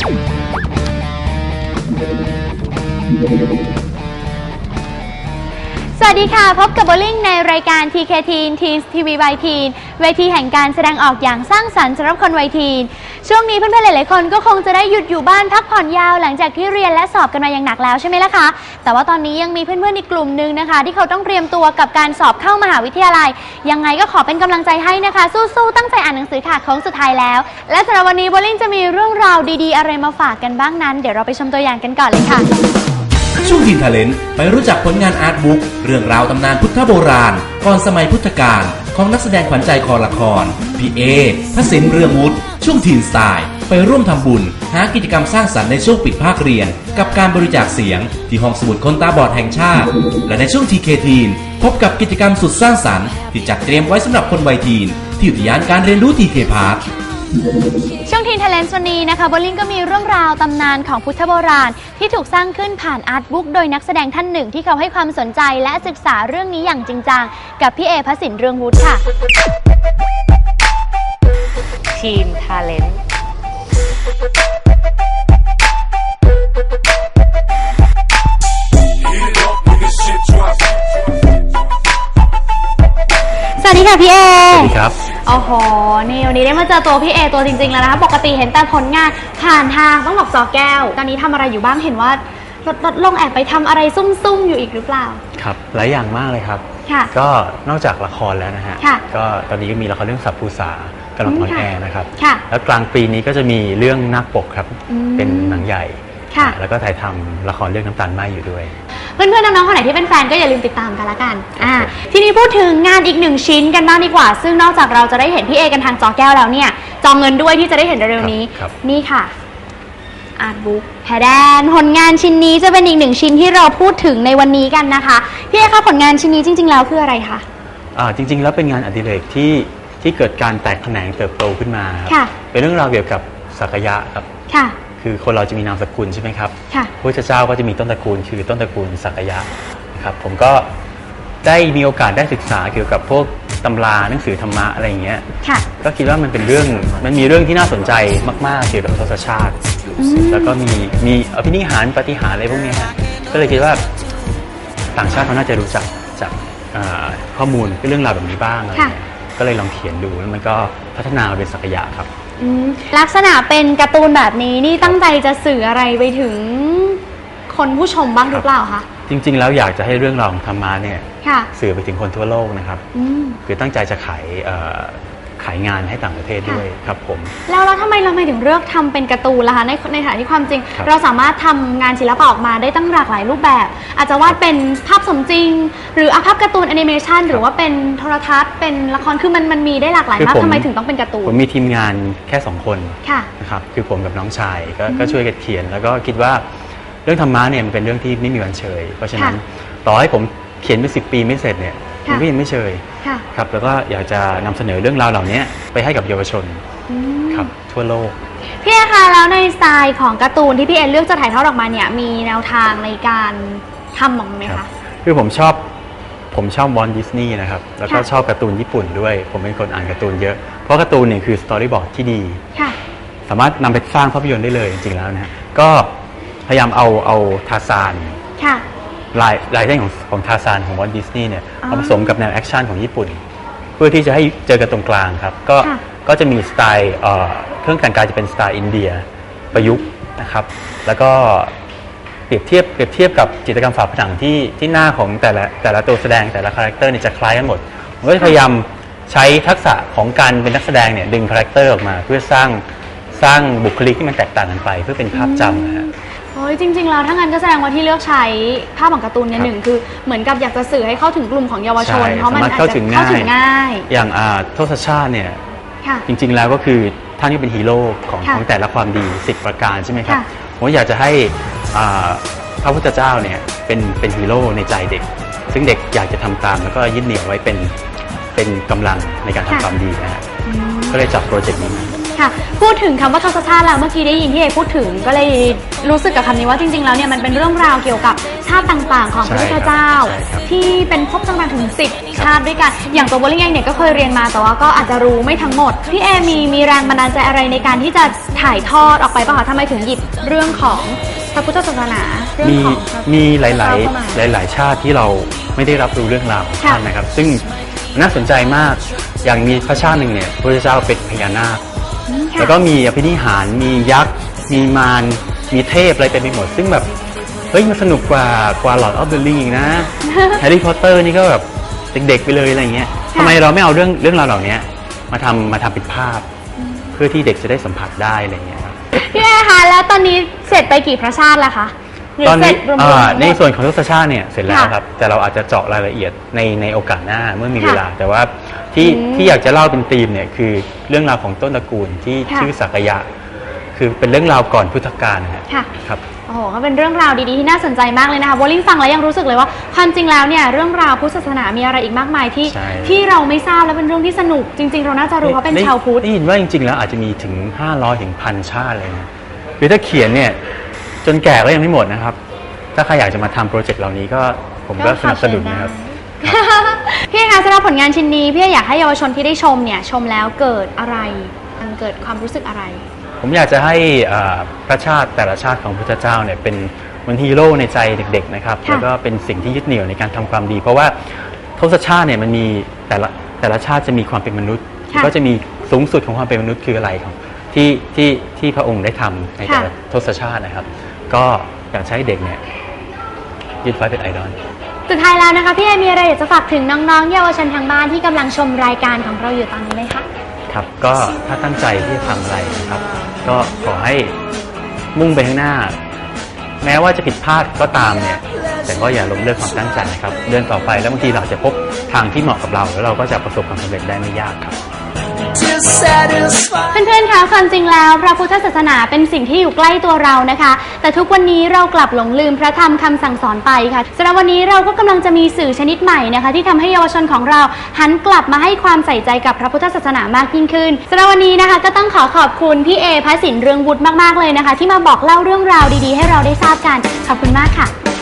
สวั สดีค่ะ พบกับโบลิ่งในรายการ TK Teen Teens TV by Teen เวทีแห่งการแสดงออกอย่างสร้างสรรค์สำหรับคนวัยทีน ช่วงนี้เพื่อนๆหลายๆคนก็คงจะได้หยุดอยู่บ้านพักผ่อนยาวหลังจากที่เรียนและสอบกันมาอย่างหนักแล้วใช่ไหมล่ะคะ แต่ว่าตอนนี้ยังมีเพื่อนๆอีกกลุ่มหนึ่งนะคะ ที่เขาต้องเตรียมตัวกับการสอบเข้ามหาวิทยาลัย ยังไงก็ขอเป็นกำลังใจให้นะคะ สู้ๆตั้งใจอ่านหนังสือค่ะโค้งสุดท้ายแล้ว และสำหรับวันนี้โบลิ่งจะมีเรื่องราวดีๆ อะไรมาฝากกันบ้างนั้น เดี๋ยวเราไปชมตัวอย่างกันก่อนเลยค่ะ ช่วงทีนทาเลนต์ไปรู้จักผลงานอาร์ตบุ๊กเรื่องราวตำนานพุทธโบราณ ก่อนสมัยพุทธกาลของนักแสดงขวัญใจคอละคร พี่เอพระสินเรืองวุฒิช่วงทีนสไตล์ ไปร่วมทำบุญ หากิจกรรมสร้างสรรค์ในช่วงปิดภาคเรียน กับการบริจาคเสียง ที่ห้องสมุดคนตาบอดแห่งชาติ และในช่วงทีเคทีนพบกับกิจกรรมสุดสร้างสรรค์ ที่จัดเตรียมไว้สำหรับคนวัยทีน ที่อุทยานการเรียนรู้ทีเคพาร์ค ช่วงทีนเทเลนส์วันนี้นะคะโบลิ่งก็มีเรื่องราวตำนานของพุทธโบราณ ที่ถูกสร้างขึ้นผ่านอาร์ตบุ๊กโดยนักแสดงท่านหนึ่งที่เขาให้ความสนใจและศึกษาเรื่องนี้อย่างจริงจังกับพี่เอพระสินเรืองวุฒิค่ะ ทีมทาเลนต์สวัสดีค่ะพี่เอสวัสดีครับ โอ้โห นี่วันนี้ได้มาเจอตัวพี่เอตัวจริง ๆ แล้วนะคะ ปกติเห็นแต่ผลงานผ่านทางต้องบอกจอแก้ว ตอนนี้ทำอะไรอยู่บ้างเห็นว่าลดลดลงแอบไปทำอะไรซุ่มๆอยู่อีกหรือเปล่า ครับหลายอย่างมากเลยครับ ค่ะ ก็นอกจากละครแล้วนะฮะ ค่ะก็ตอนนี้ก็มีละครเรื่องสับภูษากำลังออนอืมค่ะแอร์นะครับ ค่ะแล้วกลางปีนี้ก็จะมีเรื่องนาคปกครับ อืมเป็นหนังใหญ่ ค่ะ แล้วก็ถ่ายทำละครเรื่องน้ำตาลไหมอยู่ด้วย เพื่อนๆน้องๆคนไหนที่เป็นแฟนก็อย่าลืมติดตามกันละกันอ่าครับทีนี้พูดถึงงานอีกหนึ่งชิ้นกันบ้างดีกว่า ซึ่งนอกจากเราจะได้เห็นพี่เอกันทางจอแก้วแล้วเนี่ยจองเงินด้วยที่จะได้เห็นเร็วๆนี้ครับ นี่ค่ะอาร์ตบุ๊กแพแดนผลงานชิ้นนี้จะเป็นอีกหนึ่งชิ้นที่เราพูดถึงในวันนี้กันนะคะพี่เอคะผลงานชิ้นนี้จริง ๆ แล้วคืออะไรคะ อ่าจริง ๆ แล้วเป็นงานอดิเรกที่ที่เกิดการแตกแขนงเติบโตขึ้นมาครับค่ะ เป็นเรื่องราวเกี่ยวกับสักยะครับ ค่ะ คือคนเราจะมีนามสกุลใช่ไหมครับค่ะ พระพุทธเจ้าก็จะมีต้นตระกูล คือต้นตระกูลสักยะนะครับผมก็ได้มีโอกาสได้ศึกษาเกี่ยวกับพวกตำราหนังสือธรรมะอะไรอย่างเงี้ย ค่ะ ก็คิดว่ามันเป็นเรื่องมันมีเรื่องที่น่าสนใจมาก ๆ เกี่ยวกับทศชาติ แล้วก็มีมีอภินิหารปฏิหารอะไรพวกเนี้ยฮะก็เลยคิดว่าต่างชาติเขาน่าจะรู้จักจากอ่าข้อมูลเรื่องราวแบบนี้บ้างอะไรเงี้ยก็เลยลองเขียนดูแล้วมันก็พัฒนามาเป็นสักยะครับ อืมลักษณะเป็นการ์ตูนแบบนี้นี่ตั้งใจจะสื่ออะไรไปถึงคนผู้ชมบ้างหรือเปล่าคะ จริง ๆ แล้วอยากจะให้เรื่องราวของธรรมะเนี่ยค่ะ สื่อไปถึงคนทั่วโลกนะครับ อืม คือตั้งใจจะขายเอ่อ ขายงานให้ต่างประเทศด้วยครับผม แล้วเราทำไมเราไม่ถึงเลือกทำเป็นการ์ตูนล่ะคะในในฐานะที่ความจริงครับเราสามารถทำงานศิลปะออกมาได้ตั้งหลากหลายรูปแบบ อาจจะวาดเป็นภาพสมจริง หรืออาภาพการ์ตูนแอนิเมชันหรือว่าเป็นโทรทัศน์ เป็นละครคือมันมันมีได้หลากหลายมากทำไมถึงต้องเป็นการ์ตูนผมมีทีมงานแค่สองคนค่ะนะครับคือผมกับน้องชายก็ก็ช่วยกันเขียน แล้วก็คิดว่าเรื่องธรรมะเนี่ยมันเป็นเรื่องที่ไม่มีวันเฉย เพราะฉะนั้นค่ะต่อให้ผมเขียนไปสิปีไม่เสร็จเนี่ยค่ะ มันก็ยังไม่เฉยค่ะ ครับแล้วก็อยากจะนำเสนอเรื่องราวเหล่านี้ไปให้กับเยาวชนอืมครับทั่วโลก พี่เอคะแล้วในสไตล์ของการ์ตูนที่พี่เอเลือกจะถ่ายทอดออกมาเนี่ยมีแนวทางในการทำออกมาไหมครัคะ บ คือผมชอบผมชอบวอลดิสนีย์นะครับ แล้วก็ค่ะ ชอบการ์ตูนญี่ปุ่นด้วย ผมเป็นคนอ่านการ์ตูนเยอะ เพราะการ์ตูนเนี่ยคือสตอรี่บอร์ดที่ดี ค่ะ สามารถนำไปสร้างภาพยนตร์ได้เลยจริงๆแล้วนะฮะก็พยายามเอาเอาทาซาน ค่ะ ลายลายเส้นของของทาซานของวอลดิสนีย์เนี่ยอ๋อเอาผสมกับแนวแอคชั่นของญี่ปุ่น เพื่อที่จะให้เจอกันตรงกลางครับ ก็ค่ะก็จะมีสไตล์เอ่อเครื่องแต่งกายจะเป็นสไตล์อินเดียประยุกต์นะครับ แล้วก็เปรียบเทียบเปรียบเทียบกับจิตรกรรมฝาผนังที่ที่หน้าของแต่ละแต่ละตัวแสดงแต่ละคาแรคเตอร์เนี่ยจะคล้ายกันหมดผมก็จะพยายามใช้ทักษะของการเป็นนักแสดงเนี่ยดึงคาแรคเตอร์ออกมา เพื่อสร้างสร้างบุคลิกที่มันแตกต่างกันไป เพื่อเป็นภาพจำนะฮะ โอ้ยจริง ๆ แล้วถ้างั้นก็แสดงว่าที่เลือกใช้ภาพของการ์ตูนเนี่ยครับหนึ่งคือเหมือนกับอยากจะสื่อให้เข้าถึงกลุ่มของเยาวชน ใช่เพราะมันสามารถอาจเข้าจะถึงเข้าถึงง่ายง่าย อย่างอ่าทศชาติเนี่ย ค่ะ จริงๆแล้วก็คือท่านที่เป็นฮีโร่ของค่ะของแต่ละความดีสิบประการใช่ไหมครับค่ะผมอยากจะให้อ่าพระพุทธเจ้าเนี่ยเป็นเป็นฮีโร่ในใจเด็ก ซึ่งเด็กอยากจะทำตามแล้วก็ยึดเหนี่ยวไว้เป็นเป็นกำลังในการทำความดีนะฮะก็เลยจับโปรเจกต์นี้มา ค่ะ พูดถึงคำว่าทศชาติแล้วเมื่อกี้ได้ยินพี่เอพูดถึงก็เลยรู้สึกกับคำนี้ว่าจริง ๆ แล้วเนี่ยมันเป็นเรื่องราวเกี่ยวกับชาติต่างๆ ของพระพุทธเจ้า ใช่ครับที่เป็นพบต่างๆถึง10ชาติด้วยกัน อย่างตัวโบลิ่งเองเนี่ยก็เคยเรียนมาแต่ว่าก็อาจจะรู้ไม่ทั้งหมด พี่เอมีมีแรงบันดาลใจอะไรในการที่จะถ่ายทอดออกไปป่ะคะทำไมถึงหยิบเรื่องของพระพุทธศาสนาเรื่องมีของพระมีหลายเข้ามาๆหลาย ๆ ชาติที่เราไม่ได้รับรู้เรื่องราวของค่ะท่านนะครับ ซึ่งน่าสนใจมากอย่างมีพระชาติหนึ่งเนี่ยพระพุทธเจ้าเป็นพญานาคอืมค่ะ แล้วก็มีอภินิหาร มียักษ์ มีมาร มีเทพอะไรเต็มไปหมด ซึ่งแบบ เฮ้ย มันสนุกกว่ากว่าหลอดออฟเดอะลิงอีกนะ แฮร์รี่พอตเตอร์นี่ก็แบบเด็กๆไปเลยอะไรเงี้ยค่ะทำไมเราไม่เอาเรื่องเรื่องราวเหล่านี้มาทำมาทำเป็นภาพ เพื่อที่เด็กจะได้สัมผัสได้อะไรเงี้ยครับพี่เอคะแล้วตอนนี้เสร็จไปกี่พระชาติแล้วคะ หรืตอนเสร็นี้จรวมๆอ่าทั้งหมดในส่วนของทศชาติเนี่ยเสร็จแล้วค่ะครับแต่เราอาจจะเจาะรายละเอียดในในโอกาสหน้าเมื่อมีค่ะเวลา แต่ว่าที่อืมที่อยากจะเล่าเป็นธีมเนี่ยคือเรื่องราวของต้นตระกูลที่ค่ะชื่อสักยะ คือเป็นเรื่องราวก่อนพุทธกาลนะฮะค่ะ ครับ โอ้โหก็เป็นเรื่องราวดีๆที่น่าสนใจมากเลยนะคะโบลิ่งฟังแล้วยังรู้สึกเลยว่าความจริงแล้วเนี่ยเรื่องราวพุทธศาสนามีอะไรอีกมากมายที่ ใช่ ที่เราไม่ทราบและเป็นเรื่องที่สนุกจริง ๆ เราน่าจะรู้เพราะเป็นได้ชาวพุทธ ได้ยินว่าจริงๆ แล้วอาจจะมีถึง 500ถึงพันชาติเลยนะคือถ้าเขียนเนี่ย จนแก่ก็ยังไม่หมดนะครับ ถ้าใครอยากจะมาทำโปรเจกต์เหล่านี้ก็ผมก็สนับสนุนนะครับ พี่คะสำหรับผลงานชิ้นนี้พี่อยากให้เยาวชนที่ได้ชมเนี่ยชมแล้วเกิดอะไรมันเกิดความรู้สึกอะไร ผมอยากจะให้อ่าพระชาติแต่ละชาติของพุทธเจ้าเนี่ยเป็นเหมือนฮีโร่ในใจเด็ก ๆ นะครับค่ะแล้วก็เป็นสิ่งที่ยึดเหนี่ยวในการทำความดี เพราะว่าทศชาติเนี่ยมันมีแต่ละแต่ละชาติจะมีความเป็นมนุษย์ค่ะก็จะมีสูงสุดของความเป็นมนุษย์คืออะไรของที่ที่ที่พระองค์ได้ทำในแต่ละค่ะทศชาตินะครับ ก็อยากจะให้เด็กเนี่ยยึดไว้เป็นไอดอล สุดท้ายแล้วนะคะพี่เอมีอะไรอยากจะฝากถึงน้องๆ เยาวชนทางบ้านที่กำลังชมรายการของเราอยู่ตอนนี้ไหมคะ ครับก็ถ้าตั้งใจที่จะทำอะไรนะครับ ก็ขอให้มุ่งไปข้างหน้า แม้ว่าจะผิดพลาดก็ตามเนี่ย แต่ก็อย่าล้มเลิกความตั้งใจนะครับ เดินต่อไปแล้วบางทีเราจะพบทางที่เหมาะกับเรา แล้วเราก็จะประสบความสำเร็จได้ไม่ยากครับ เพื่อนๆ คะความจริงแล้วพระพุทธศาสนาเป็นสิ่งที่อยู่ใกล้ตัวเรานะคะ แต่ทุกวันนี้เรากลับหลงลืมพระธรรมคำสั่งสอนไปค่ะสำหรับวันนี้เราก็กำลังจะมีสื่อชนิดใหม่นะคะ ที่ทำให้เยาวชนของเราหันกลับมาให้ความใส่ใจกับพระพุทธศาสนามากยิ่งขึ้นสำหรับวันนี้นะคะ ก็ต้องขอขอบคุณพี่เอพระสินเรืองวุฒิมากๆเลยนะคะ ที่มาบอกเล่าเรื่องราวดีๆ ให้เราได้ทราบกันขอบคุณมากค่ะ